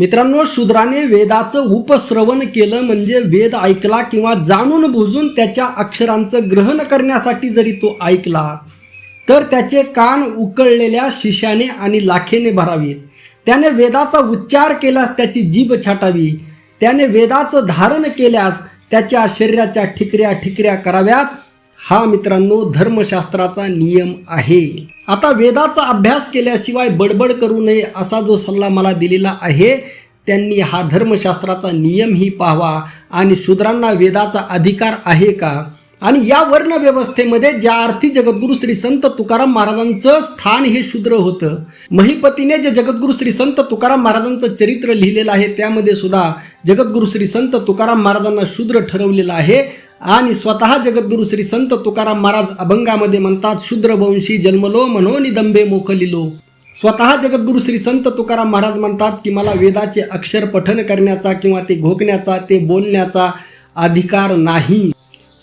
मित्रांनो शूद्राने वेदाचं उपश्रवण केलं म्हणजे वेद ऐकला किंवा जाणून बुजून त्याच्या अक्षरांचं ग्रहण करण्यासाठी जरी तो ऐकला तर त्याचे कान उकळलेल्या शिशाने आणि लाखेने भरावीत त्याने वेदाचा उच्चार केल्यास त्याची जीभ छाटावी. त्याने वेदाचं धारण केल्यास त्याच्या शरीराच्या ठिकऱ्या ठिकऱ्या कराव्यात. हा मित्रांनो धर्मशास्त्राचा नियम आहे. आता वेदाचा अभ्यास केल्याशिवाय बडबड करू नये असा जो सल्ला मला दिलेला आहे त्यांनी हा धर्मशास्त्राचा नियमही पाहावा. आणि शूद्रांना वेदाचा अधिकार आहे का? आणि या वर्ण व्यवस्थेमध्ये ज्या अर्थी जगद्गुरु श्री संत तुकाराम महाराजांचं स्थान हे शूद्र होतं. महिपतीने जे जगद्गुरु श्री संत तुकाराम महाराजांचं चरित्र लिहिलेलं आहे त्यामध्ये सुद्धा जगद्गुरु श्री संत तुकाराम महाराजांना शूद्र ठरवलेलं आहे. आणि स्वतः जगद्गुरु श्री संत तुकाराम महाराज अभंगामध्ये म्हणतात शूद्रवंशी जन्मलो म्हणो निदंबे मोखलिलो स्वतः जगद्गुरु श्री संत तुकाराम महाराज म्हणतात की मला वेदाचे अक्षर पठन करण्याचा किंवा ते घोकण्याचा ते बोलण्याचा अधिकार नाही.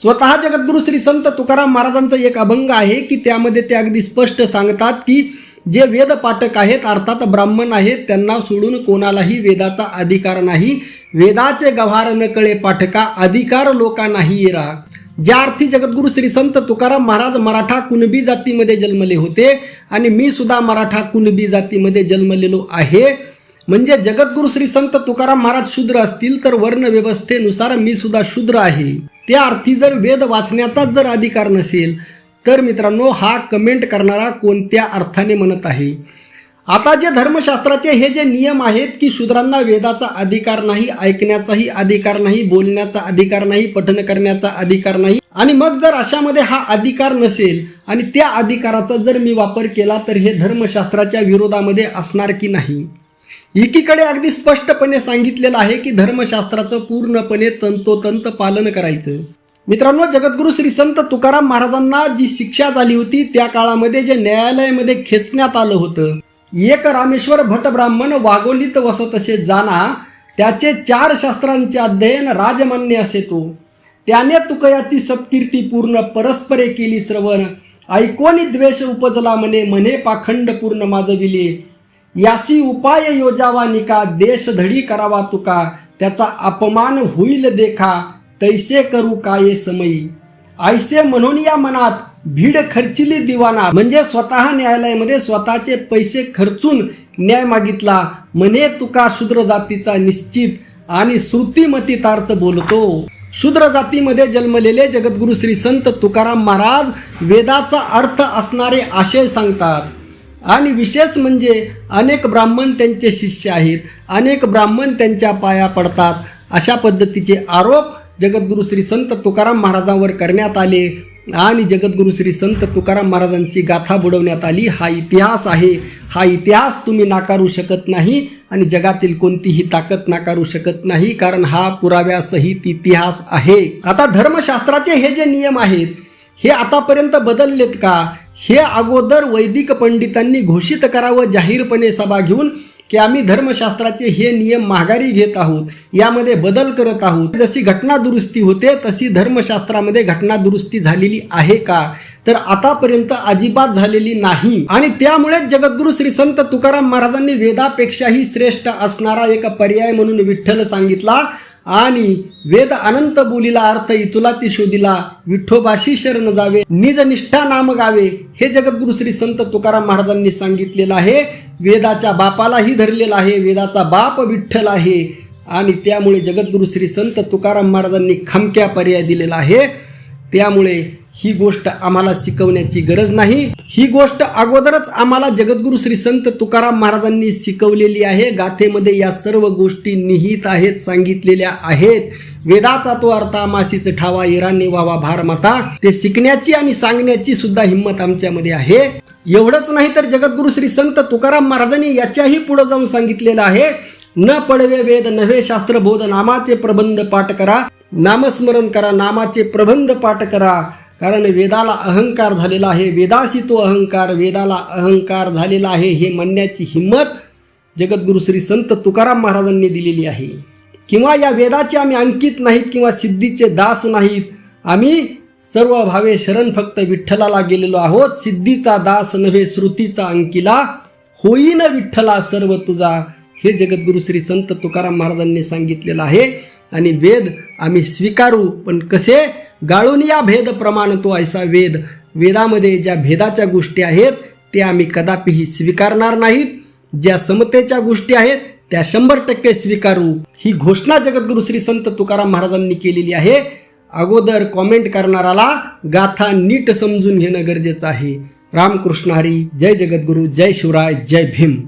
स्वतः जगद्गुरु श्री संत तुकाराम महाराजांचा एक अभंग आहे की त्यामध्ये ते अगदी स्पष्ट सांगतात की जे वेद पाठक आहेत अर्थात ब्राह्मण आहेत त्यांना सोडून कोणालाही वेदाचा अधिकार नाही. वेदाचे गव्हार न कळे पाठका अधिकार लोका नाही येरा ज्या अर्थी जगद्गुरु श्री संत तुकाराम महाराज मराठा कुणबी जातीमध्ये जन्मले होते आणि मी सुद्धा मराठा कुणबी जातीमध्ये जन्मलेलो आहे. म्हणजे जगद्गुरु श्री संत तुकाराम महाराज शूद्र असतील तर वर्ण व्यवस्थेनुसार मी सुद्धा शूद्र आहे. त्या अर्थी जर वेद वाचण्याचाच जर अधिकार नसेल तर मित्रांनो हा कमेंट करणारा कोणत्या अर्थाने म्हणत आहे? आता जे धर्मशास्त्राचे हे जे नियम आहेत की शूद्रांना वेदाचा अधिकार नाही ऐकण्याचाही अधिकार नाही बोलण्याचा अधिकार नाही पठन करण्याचा अधिकार नाही आणि मग जर अशामध्ये हा अधिकार नसेल आणि त्या अधिकाराचा जर मी वापर केला तर हे धर्मशास्त्राच्या विरोधामध्ये असणार की नाही? एकीकडे अगदी स्पष्टपणे सांगितलेलं आहे की धर्मशास्त्राचं पूर्णपणे तंतोतंत पालन करायचं. मित्रांनो जगद्गुरु श्री संत तुकाराम महाराजांना जी शिक्षा झाली होती त्या काळामध्ये जे न्यायालयामध्ये खेचण्यात आलं होतं एक रामेश्वर भट ब्राह्मण वागोलीत वसत असे जाना त्याचे चार शास्त्रांचे अध्ययन राजमान्य असे तो. त्याने तुकयाची सत्कीर्ती पूर्ण परस्परे केली श्रवण ऐकोनी द्वेष उपजला म्हणे म्हणे पाखंड पूर्ण माजविले. यासी उपाय योजावा निका देश धडी करावा तुका त्याचा अपमान होईल देखा. तैसे करू काय समयी. ऐसे म्हणून या मनात भीड खर्चिली दिवाना म्हणजे स्वतः न्यायालयामध्ये स्वतःचे पैसे खर्चून न्याय मागितला. म्हणे तुका शूद्र जातीचा निश्चित आणि श्रुतिमतीतार्थ बोलतो. शूद्र जातीमध्ये जन्मलेले जगद्गुरु श्री संत तुकाराम महाराज वेदाचा अर्थ असणारे आशय सांगतात. आणि विशेष म्हणजे अनेक ब्राह्मण त्यांचे शिष्य आहेत. अनेक ब्राह्मण त्यांच्या पाया पडतात. अशा पद्धतीचे आरोप जगद्गुरु श्री संत तुकाराम महाराजांवर करण्यात आले आणि जगद्गुरु श्री संत तुकाराम महाराजांची गाथा बुडवण्यात आली. हा इतिहास आहे. हा इतिहास तुम्ही नाकारू शकत नाही आणि जगातील कोणतीही ताकद नाकारू शकत नाही कारण हा पुराव्यासहित इतिहास आहे. आता धर्मशास्त्राचे हे जे नियम आहेत हे आतापर्यंत बदललेत का? हे अगोदर वैदिक पंडितांनी घोषित करावं जाहीरपणे सभा घेऊन की आम्ही धर्मशास्त्राचे हे नियम माघारी घेत आहोत यामध्ये बदल करत आहोत. जशी घटना दुरुस्ती होते तशी धर्मशास्त्रामध्ये घटना दुरुस्ती झालेली आहे का? तर आतापर्यंत अजिबात झालेली नाही. आणि त्यामुळेच जगद्गुरु श्री संत तुकाराम महाराजांनी वेदापेक्षाही श्रेष्ठ असणारा एक पर्याय म्हणून विठ्ठल सांगितला आणि वेद अनंत बोलीला अर्थ इतुलाची शोधिला विठ्ठोबाशी शरण जावे निज निष्ठा नाम गावे हे जगद्गुरु श्री संत तुकाराम महाराजांनी सांगितलेलं आहे. वेदाच्या बापालाही धरलेला आहे वेदाचा बाप विठ्ठल आहे. आणि त्यामुळे जगद्गुरु श्री संत तुकाराम महाराजांनी खमक्या पर्याय दिलेला आहे. त्यामुळे ही गोष्ट आम्हाला शिकवण्याची गरज नाही. ही गोष्ट अगोदरच आम्हाला जगद्गुरु श्री संत तुकाराम महाराजांनी शिकवलेली आहे. गाथेमध्ये या सर्व गोष्टी निहित आहेत सांगितलेल्या आहेत. वेदाचा तो अर्थ आमाशीच ठावा इराणी वावा भार माता. ते शिकण्याची आणि सांगण्याची सुद्धा हिंमत आमच्यामध्ये आहे. एवढंच नाही तर जगद्गुरु श्री संत तुकाराम महाराजांनी याच्याही पुढे जाऊन सांगितलेलं आहे. न पडवे वेद नव्हे शास्त्र बोध नामाचे प्रबंध पाठ करा. नामस्मरण करा नामाचे प्रबंध पाठ करा. कारण वेदाला अहंकार झालेला आहे. वेदाशी तो अहंकार वेदाला अहंकार झालेला आहे हे म्हणण्याची हिंमत जगद्गुरु श्री संत तुकाराम महाराजांनी दिलेली आहे. किंवा या वेदाचे आम्ही अंकित नाहीत किंवा सिद्धीचे दास नाहीत. आम्ही सर्व भावे शरण फक्त विठ्ठलाला गेलेलो आहोत. सिद्धीचा दास नव्हे श्रुतीचा अंकिला. होईन विठ्ठला सर्व तुझा हे जगद्गुरु श्री संत तुकाराम महाराजांनी सांगितलेलं आहे. आणि वेद आम्ही स्वीकारू पण कसे? गाळून या भेद प्रमाण तो ऐसा वेद. वेदामध्ये ज्या भेदाच्या गोष्टी आहेत त्या आम्ही कदापिही स्वीकारणार नाहीत. ज्या समतेच्या गोष्टी आहेत त्या शंभर टक्के स्वीकारू. ही घोषणा जगद्गुरु श्री संत तुकाराम महाराजांनी केलेली आहे. अगोदर कॉमेंट करणाराला गाथा नीट समजून घेणं गरजेचं आहे. रामकृष्ण हरी जय जगद्गुरू जय शिवराय जय भीम.